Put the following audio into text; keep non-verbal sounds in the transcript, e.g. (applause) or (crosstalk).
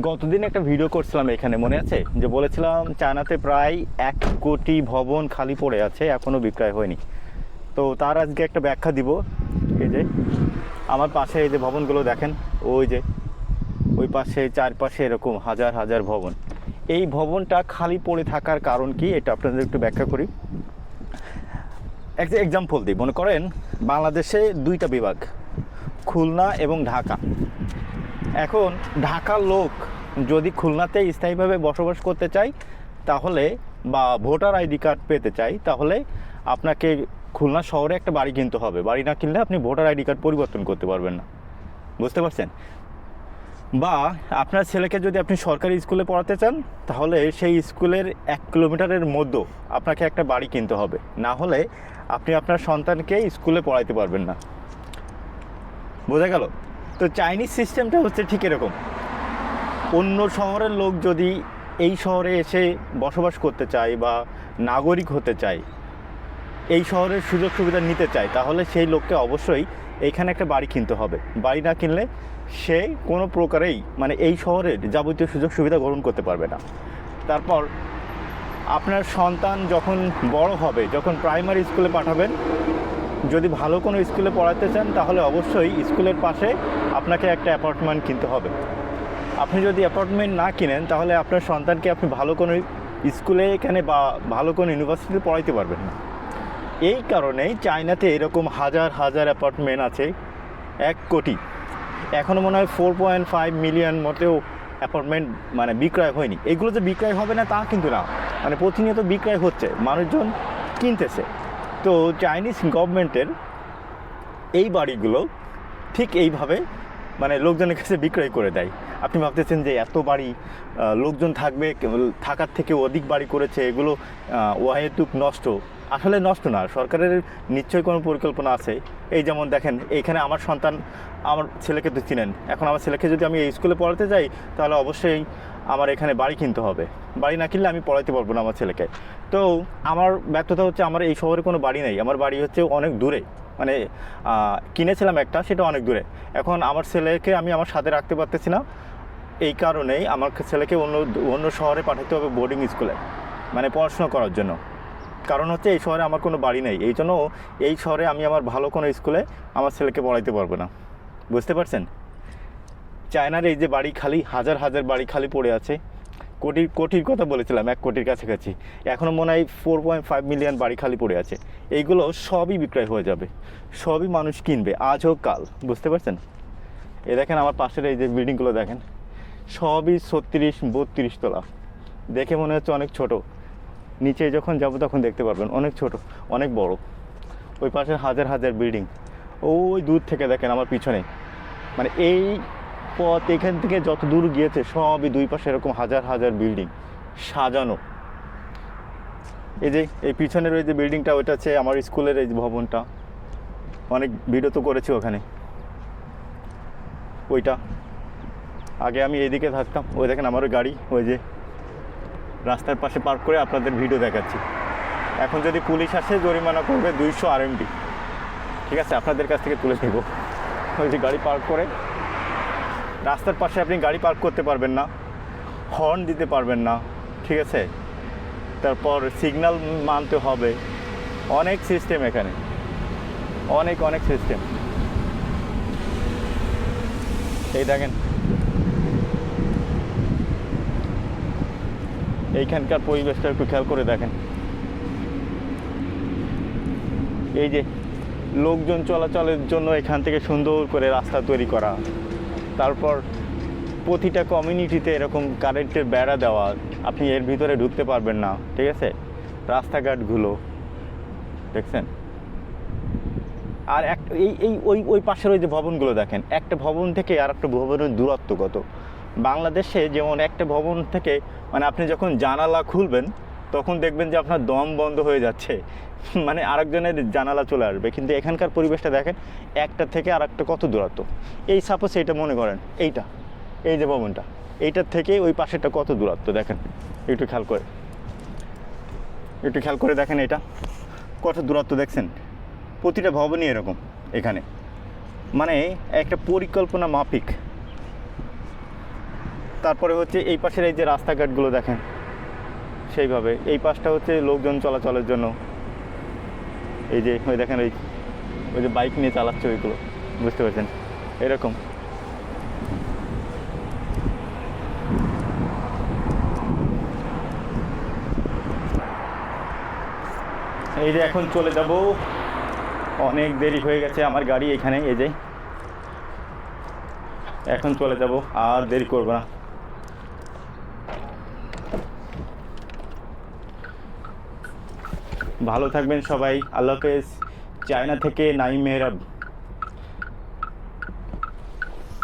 গতদিন একটা ভিডিও করছিলাম এখানে, মনে আছে? যে বলেছিলাম চায়নাতে প্রায় এক কোটি ভবন খালি পড়ে আছে এখনও বিক্রয় হয়নি। তো তার আজকে একটা ব্যাখ্যা দিব। এই যে, আমার পাশে এই যে ভবনগুলো দেখেন, ওই যে, ওই পাশে, চারপাশে এরকম হাজার হাজার ভবন। এই ভবনটা খালি পড়ে থাকার কারণ কি? এটা আপনাদের একটু ব্যাখ্যা করি। একটা এক্সাম্পল দিই। মনে করেন, বাংলাদেশে দুইটা বিভাগ, খুলনা এবং ঢাকা। এখন ঢাকার লোক যদি খুলনাতে স্থায়ীভাবে বসবাস করতে চায়, তাহলে বা ভোটার আইডি কার্ড পেতে চাই তাহলে আপনাকে খুলনা শহরে একটা বাড়ি কিনতে হবে। বাড়ি না কিনলে আপনি ভোটার আইডি কার্ড পরিবর্তন করতে পারবেন না। বুঝতে পারছেন? বা আপনার ছেলেকে যদি আপনি সরকারি স্কুলে পড়াতে চান, তাহলে সেই স্কুলের এক কিলোমিটারের মধ্যে আপনাকে একটা বাড়ি কিনতে হবে। না হলে আপনি আপনার সন্তানকে স্কুলে পড়াইতে পারবেন না। বোঝা গেল? তো চাইনিজ সিস্টেমটা হচ্ছে ঠিক এরকম। অন্য শহরের লোক যদি এই শহরে এসে বসবাস করতে চায় বা নাগরিক হতে চায়, এই শহরের সুযোগ সুবিধা নিতে চায়, তাহলে সেই লোককে অবশ্যই এইখানে একটা বাড়ি কিনতে হবে। বাড়ি না কিনলে সে কোনো প্রকারেই মানে এই শহরের যাবতীয় সুযোগ সুবিধা গ্রহণ করতে পারবে না। তারপর আপনার সন্তান যখন বড় হবে, যখন প্রাইমারি স্কুলে পাঠাবেন যদি ভালো কোনো স্কুলে পড়াতে চান, তাহলে অবশ্যই স্কুলের পাশে আপনাকে একটা অ্যাপার্টমেন্ট কিনতে হবে। আপনি যদি অ্যাপার্টমেন্ট না কিনেন, তাহলে আপনার সন্তানকে আপনি ভালো কোনো স্কুলে এখানে বা ভালো কোনো ইউনিভার্সিটিতে পড়াইতে পারবেন না। এই কারণেই চায়নাতে এরকম হাজার হাজার অ্যাপার্টমেন্ট আছে, এক কোটি। এখনও মনে হয় ফোর পয়েন্ট ফাইভ মিলিয়ন মতেও অ্যাপার্টমেন্ট মানে বিক্রয় হয়নি। এগুলো যে বিক্রয় হবে না, তা কিন্তু না। মানে প্রতিনিয়ত বিক্রয় হচ্ছে। মানুষজন কিনতেছে। তো চাইনিজ গভর্নমেন্টের এই বাড়িগুলো ঠিক এইভাবে মানে লোকজনের কাছে বিক্রয় করে দেয়। আপনি ভাবতেছেন যে এত বাড়ি লোকজন থাকবে থাকার থেকে অধিক বাড়ি করেছে, এগুলো ওয়াহেতুক নষ্ট। আসলে নষ্ট না, সরকারের নিশ্চয়ই কোনো পরিকল্পনা আছে। এই যেমন দেখেন এইখানে আমার সন্তান, আমার ছেলেকে তো চিনেন। এখন আমার ছেলেকে যদি আমি এই স্কুলে পড়াতে যাই, তাহলে অবশ্যই আমার এখানে বাড়ি কিনতে হবে। বাড়ি না কিনলে আমি পড়াইতে পারব না আমার ছেলেকে। তো আমার ব্যর্থতা হচ্ছে, আমার এই শহরে কোনো বাড়ি নেই। আমার বাড়ি হচ্ছে অনেক দূরে। মানে কিনেছিলাম একটা, সেটা অনেক দূরে। এখন আমার ছেলেকে আমি আমার সাথে রাখতে পারতেছি না। এই কারণেই আমার ছেলেকে অন্য অন্য শহরে পাঠাতে হবে বোর্ডিং স্কুলে। মানে পড়াশোনা করার জন্য। কারণ হচ্ছে এই শহরে আমার কোনো বাড়ি নেই। এই জন্য এই শহরে আমি আমার ভালো কোনো স্কুলে আমার ছেলেকে পড়াইতে পারব না। বুঝতে পারছেন? চায়নার এই যে বাড়ি খালি, হাজার হাজার বাড়ি খালি পড়ে আছে। কোটির কোটির কথা বলেছিলাম, এক কোটির কাছাকাছি। এখনও মনে হয় ফোর পয়েন্ট ফাইভ মিলিয়ন বাড়ি খালি পড়ে আছে। এইগুলো সবই বিক্রয় হয়ে যাবে। সবই মানুষ কিনবে, আজ হোক কাল। বুঝতে পারছেন? এ দেখেন আমার পাশের এই যে বিল্ডিংগুলো দেখেন। সবই ছত্রিশ, বত্রিশ তলা। দেখে মনে হচ্ছে অনেক ছোট। নিচে যখন যাব তখন দেখতে পারবেন অনেক ছোট, অনেক বড়। ওই পাশে হাজার হাজার বিল্ডিং ওই দূর থেকে দেখেন আমার পিছনে। মানে এই পথ এখান থেকে যত দূর গিয়েছে, সবই দুই পাশে এরকম হাজার হাজার বিল্ডিং সাজানো। এই যে, এই পিছনের ওই যে বিল্ডিংটা ওইটা হচ্ছে আমার স্কুলের এই ভবনটা। অনেক ভিডিও তো করেছি ওখানে। ওইটা। আগে আমি এইদিকে থাকতাম। ওই দেখেন আমার গাড়ি, ওই যে রাস্তার পাশে পার্ক করে আপনাদের ভিডিও দেখাচ্ছি। এখন যদি পুলিশ আসে, জরিমানা করবে দুইশো আরএমডি ঠিক আছে, আপনাদের কাছ থেকে তুলে নেব। ওই যে গাড়ি পার্ক করে। রাস্তার পাশে আপনি গাড়ি পার্ক করতে পারবেন না হর্ন দিতে পারবেন না, ঠিক আছে? তারপর সিগন্যাল মানতে হবে। অনেক সিস্টেম এখানে। অনেক অনেক সিস্টেম এই দেখেন এইখানকার পরিবেশটা একটু খেয়াল করে দেখেন। এই যে লোকজন চলাচলের জন্য এখান থেকে সুন্দর করে রাস্তা তৈরি করা। তারপর প্রতিটা কমিউনিটিতে এরকম কারেন্টের বেড়া দেওয়া, আপনি এর ভিতরে ঢুকতে পারবেন না, ঠিক আছে? রাস্তাঘাটগুলো, দেখছেন? আর এক, এই এই, ওই ওই পাশের ওই যে ভবনগুলো দেখেন, একটা ভবন থেকে আর একটা ভবনের দূরত্ব কত? বাংলাদেশে যেমন একটা ভবন থেকে মানে আপনি যখন জানালা খুলবেন, তখন দেখবেন যে আপনার দম বন্ধ হয়ে যাচ্ছে। (laughs) মানে আরেকজনের জানালা চলে আসবে। কিন্তু এখানকার পরিবেশটা দেখেন, একটা থেকে আর একটা কত দূরত্ব। এই সাপোজ এইটা মনে করেন, এইটা, এই যে ভবনটা, এইটার থেকে ওই পাশেরটা কত দূরত্ব দেখেন? একটু খেয়াল করে। একটু খেয়াল করে দেখেন এটা। কত দূরত্ব দেখছেন? প্রতিটা ভবনই এরকম এখানে। মানে একটা পরিকল্পনা মাফিক। তারপরে হচ্ছে এই পাশের এই যে রাস্তাঘাটগুলো দেখেন, সেইভাবে। এই পাশটা হচ্ছে লোকজন চলাচলের জন্য। এই যে, ওই দেখেন ওই ওই যে বাইক নিয়ে চালাচ্ছে ওইগুলো, বুঝতে পারছেন? এরকম। এই যে এখন চলে যাব। অনেক দেরি হয়ে গেছে আমার গাড়ি এখানে, এই যে। এখন চলে যাব, আর দেরি করব না। ভালো থাকবেন সবাই। আল্লাহ হাফেজ। চায়না থেকে নাইম মেহরাব।